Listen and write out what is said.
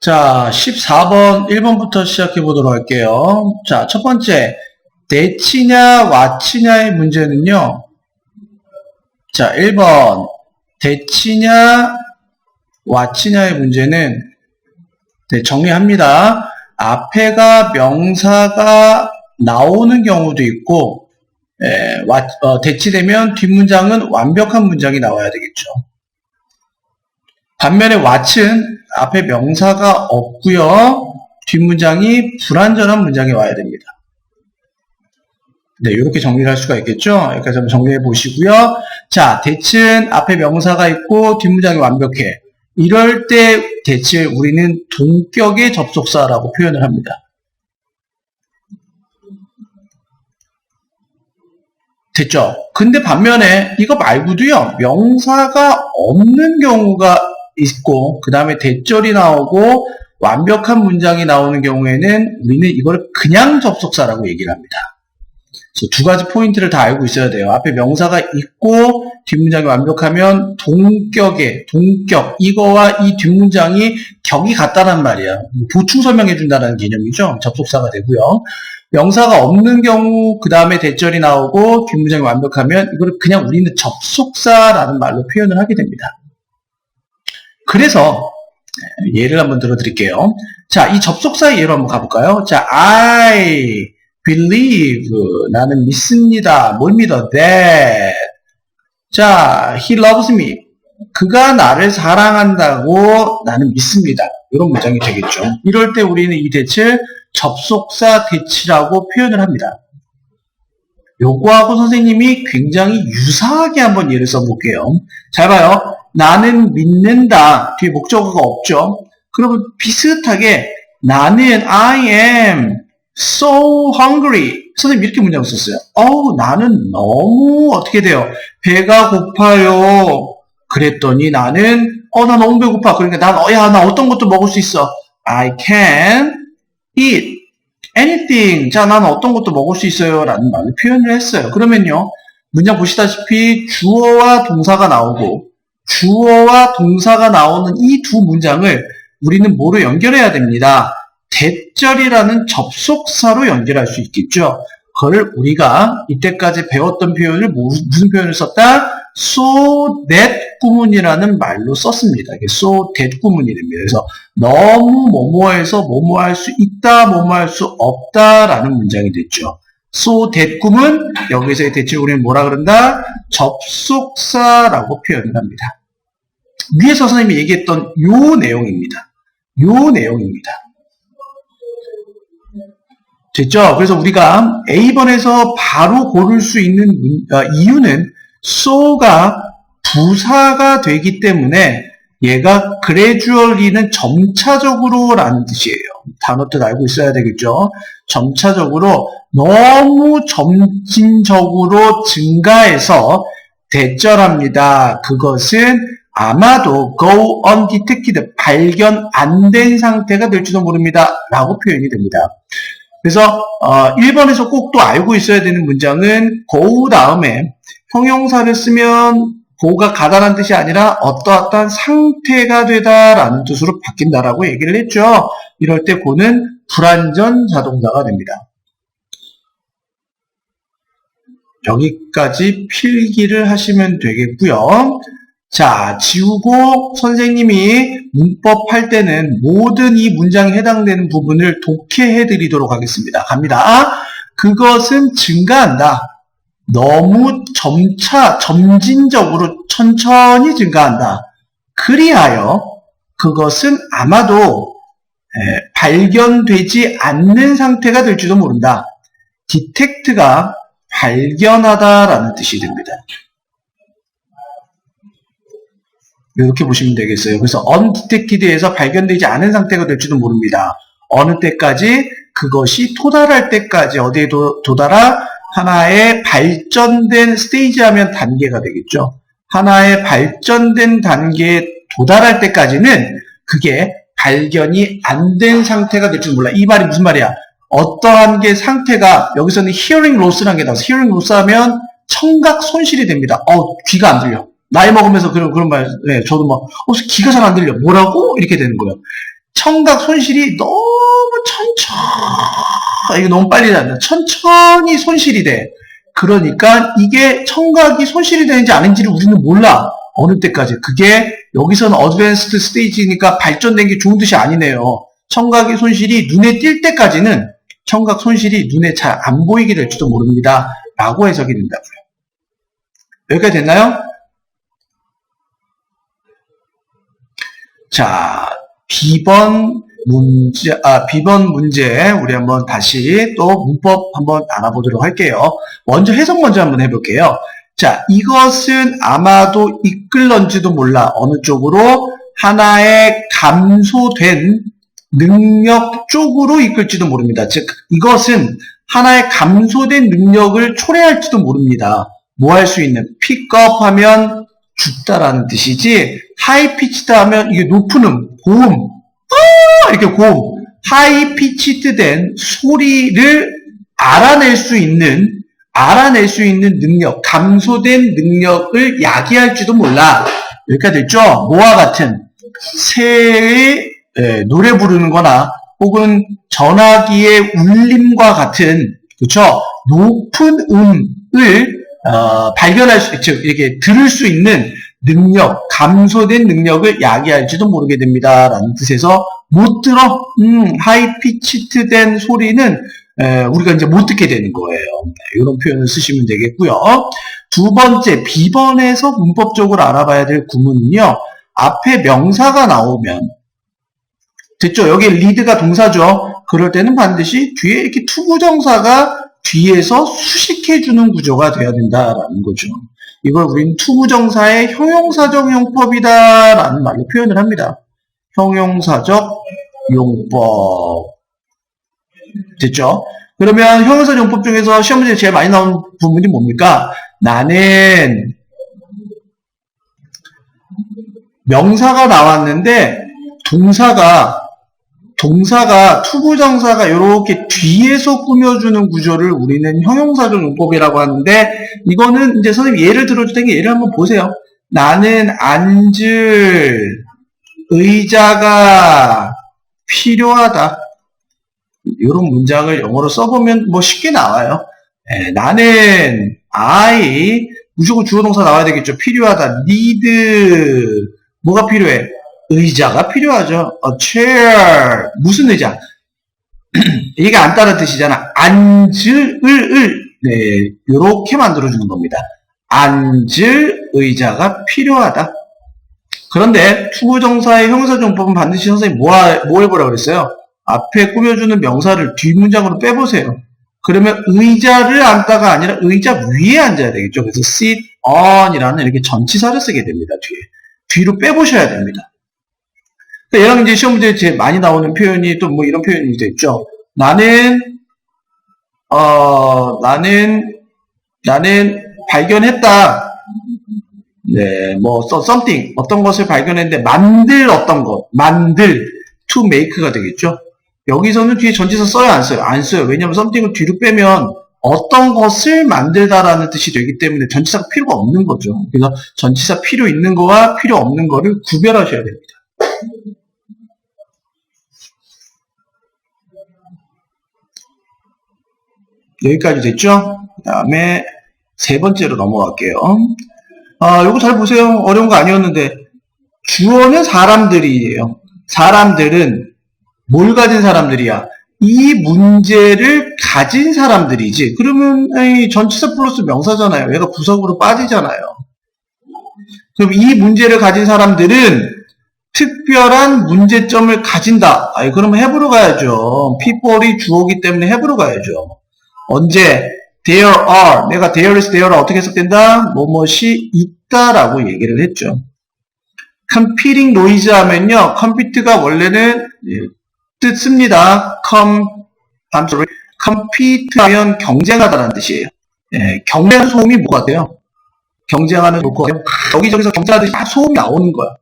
자, 14번, 1번부터 시작해 보도록 할게요. 자, 첫 번째, 대치냐, 와치냐의 문제는요. 자, 1번, 대치냐, 와치냐의 문제는, 네, 정리합니다. 앞에가 명사가 나오는 경우도 있고, 에, 와, 어, 대치되면 뒷문장은 완벽한 문장이 나와야 되겠죠. 반면에 왓은 앞에 명사가 없고요. 뒷문장이 불완전한 문장이 와야 됩니다. 네, 이렇게 정리를 할 수가 있겠죠. 여기까지 한번 정리해 보시고요. 자, 대칭 앞에 명사가 있고 뒷문장이 완벽해. 이럴 때 대칭을 우리는 동격의 접속사라고 표현을 합니다. 됐죠? 근데 반면에 이거 말고도요. 명사가 없는 경우가 있고 그 다음에 대절이 나오고 완벽한 문장이 나오는 경우에는 우리는 이걸 그냥 접속사라고 얘기를 합니다. 두 가지 포인트를 다 알고 있어야 돼요. 앞에 명사가 있고 뒷문장이 완벽하면 동격의 동격 이거와 이 뒷문장이 격이 같다는 말이야. 보충 설명해 준다는 개념이죠. 접속사가 되고요. 명사가 없는 경우 그 다음에 대절이 나오고 뒷문장이 완벽하면 이거를 그냥 우리는 접속사라는 말로 표현을 하게 됩니다. 그래서 예를 한번 들어드릴게요. 자, 이 접속사의 예로 한번 가볼까요? 자, I believe 나는 믿습니다. 뭘 믿어? That 자, he loves me 그가 나를 사랑한다고 나는 믿습니다. 이런 문장이 되겠죠. 이럴 때 우리는 이 대치를 접속사 대치라고 표현을 합니다. 요거하고 선생님이 굉장히 유사하게 한번 예를 써볼게요. 잘 봐요. 나는 믿는다. 뒤에 목적어가 없죠. 그러면 비슷하게 나는 I am so hungry. 선생님 이렇게 문장 썼어요. 어우 나는 너무 어떻게 돼요? 배가 고파요. 그랬더니 나는 어 나 너무 배고파. 그러니까 난 어야 나 어떤 것도 먹을 수 있어. I can eat anything. 자, 나는 어떤 것도 먹을 수 있어요. 라는 말을 표현을 했어요. 그러면요. 문장 보시다시피 주어와 동사가 나오고 주어와 동사가 나오는 이 두 문장을 우리는 뭐로 연결해야 됩니다. 대절이라는 접속사로 연결할 수 있겠죠. 그걸 우리가 이때까지 배웠던 표현을 무슨 표현을 썼다? so that 구문이라는 말로 썼습니다. 이게 so that 구문이 됩니다. 그래서 너무 뭐뭐해서 뭐뭐 할 수 있다, 뭐뭐 할 수 없다라는 문장이 됐죠. so that 구문 여기서의 대체 우리는 뭐라 그런다? 접속사라고 표현을 합니다. 위에서 선생님이 얘기했던 요 내용입니다. 요 내용입니다. 됐죠? 그래서 우리가 A번에서 바로 고를 수 있는 어, 이유는 so가 부사가 되기 때문에 얘가 gradually는 점차적으로 라는 뜻이에요. 단어 뜻 알고 있어야 되겠죠? 점차적으로 너무 점진적으로 증가해서 대절합니다. 그것은 아마도 go undetected, 발견 안 된 상태가 될지도 모릅니다. 라고 표현이 됩니다. 그래서 어, 1번에서 꼭 또 알고 있어야 되는 문장은 go 다음에 형용사를 쓰면 go가 가다란 뜻이 아니라 어떠어떠한 상태가 되다라는 뜻으로 바뀐다라고 얘기를 했죠. 이럴 때 go는 불완전 자동사가 됩니다. 여기까지 필기를 하시면 되겠고요. 자, 지우고 선생님이 문법 할 때는 모든 이 문장에 해당되는 부분을 독해해 드리도록 하겠습니다. 갑니다. 그것은 증가한다. 너무 점차, 점진적으로 천천히 증가한다. 그리하여 그것은 아마도 발견되지 않는 상태가 될지도 모른다. 디텍트가 발견하다라는 뜻이 됩니다. 이렇게 보시면 되겠어요. 그래서 undetected에서 발견되지 않은 상태가 될지도 모릅니다. 어느 때까지 그것이 도달할 때까지 어디에 도, 도달하 하나의 발전된 스테이지 하면 단계가 되겠죠. 하나의 발전된 단계에 도달할 때까지는 그게 발견이 안 된 상태가 될지 몰라. 이 말이 무슨 말이야? 어떠한 게 상태가 여기서는 hearing loss라는 게 나와서 hearing loss 하면 청각 손실이 됩니다. 어, 귀가 안 들려. 나이 먹으면서 그런, 그런 말, 네, 저도 막, 어, 귀가 잘 안 들려. 뭐라고? 이렇게 되는 거예요. 청각 손실이 너무 천천히, 이거 너무 빨리 난다. 천천히 손실이 돼. 그러니까 이게 청각이 손실이 되는지 아닌지를 우리는 몰라. 어느 때까지. 그게 여기서는 어드밴스드 스테이지니까 발전된 게 좋은 뜻이 아니네요. 청각의 손실이 눈에 띌 때까지는 청각 손실이 눈에 잘 안 보이게 될지도 모릅니다. 라고 해석이 된다고요. 여기까지 됐나요? 자, B번 문제, 아, B번 문제, 우리 한번 다시 또 문법 한번 알아보도록 할게요. 먼저 해석 먼저 한번 해볼게요. 자, 이것은 아마도 이끌런지도 몰라. 어느 쪽으로? 하나의 감소된 능력 쪽으로 이끌지도 모릅니다. 즉, 이것은 하나의 감소된 능력을 초래할지도 모릅니다. 뭐 할 수 있는? 픽업 하면 죽다라는 뜻이지, 하이 피치드 하면 이게 높은 음, 고음, 아! 이렇게 고음, 하이 피치드 된 소리를 알아낼 수 있는, 알아낼 수 있는 능력, 감소된 능력을 야기할지도 몰라. 여기까지 됐죠? 뭐와 같은 새의 예, 노래 부르는 거나 혹은 전화기의 울림과 같은 그쵸 높은 음을 어, 발견할 수, 즉 이렇게 들을 수 있는 능력, 감소된 능력을 야기할지도 모르게 됩니다. 라는 뜻에서 못 들어, 음, 하이피치트된 소리는 에, 우리가 이제 못 듣게 되는 거예요. 이런 표현을 쓰시면 되겠고요. 두 번째, B번에서 문법적으로 알아봐야 될 구문은요. 앞에 명사가 나오면 됐죠? 여기 리드가 동사죠. 그럴 때는 반드시 뒤에 이렇게 투부정사가 뒤에서 수식해주는 구조가 되어야 된다라는 거죠. 이걸 우리는 투부정사의 형용사적 용법이다라는 말로 표현을 합니다. 형용사적 용법. 됐죠? 그러면 형용사적 용법 중에서 시험 문제에 제일 많이 나오는 부분이 뭡니까? 나는 명사가 나왔는데 동사가 동사가 투부정사가 이렇게 뒤에서 꾸며주는 구조를 우리는 형용사적 용법이라고 하는데 이거는 이제 선생님 예를 들어줄 테니 예를 한번 보세요. 나는 앉을 의자가 필요하다. 이런 문장을 영어로 써보면 뭐 쉽게 나와요. 예, 나는 I 무조건 주어동사 나와야 되겠죠. 필요하다. need 뭐가 필요해? 의자가 필요하죠. A chair. 무슨 의자? 이게 안 따른 뜻이잖아. 앉을, 을, 을. 네, 요렇게 만들어주는 겁니다. 앉을 의자가 필요하다. 그런데 투부정사의 형사정법은 반드시 선생님 뭐, 하- 뭐 해보라 그랬어요? 앞에 꾸며주는 명사를 뒷문장으로 빼보세요. 그러면 의자를 앉다가 아니라 의자 위에 앉아야 되겠죠. 그래서 sit on이라는 이렇게 전치사를 쓰게 됩니다. 뒤에. 뒤로 빼보셔야 됩니다. 그러니까 얘랑 이제 시험 문제에 제일 많이 나오는 표현이 또 뭐 이런 표현이 있죠. 나는 어 나는 나는 발견했다. 네, 뭐 so- something 어떤 것을 발견했는데 만들 어떤 것, 만들 to make가 되겠죠. 여기서는 뒤에 전치사 써요, 안 써요? 안 써요. 왜냐하면 something을 뒤로 빼면 어떤 것을 만들다라는 뜻이 되기 때문에 전치사가 필요가 없는 거죠. 그래서 전치사 필요 있는 거와 필요 없는 거를 구별하셔야 됩니다. 여기까지 됐죠? 그 다음에 세 번째로 넘어갈게요. 아, 요거 잘 보세요. 어려운 거 아니었는데. 주어는 사람들이에요. 사람들은 뭘 가진 사람들이야? 이 문제를 가진 사람들이지. 그러면 이 전치사 플러스 명사잖아요. 얘가 부석으로 빠지잖아요. 그럼 이 문제를 가진 사람들은 특별한 문제점을 가진다. 아이, 그러면 해보러 가야죠. people이 주어기 때문에 해보러 가야죠. 언제? there are. 내가 there is there를 어떻게 해석된다? 뭐뭇이 있다라고 얘기를 했죠. competing noise 하면요. compete가 원래는 예, 뜻습니다. com, I'm sorry. compete 하면 경쟁하다라는 뜻이에요. 예, 경쟁하는 소음이 뭐가 돼요? 경쟁하는 소음. 여기저기서 경쟁하듯이 막 소음이 나오는 거야.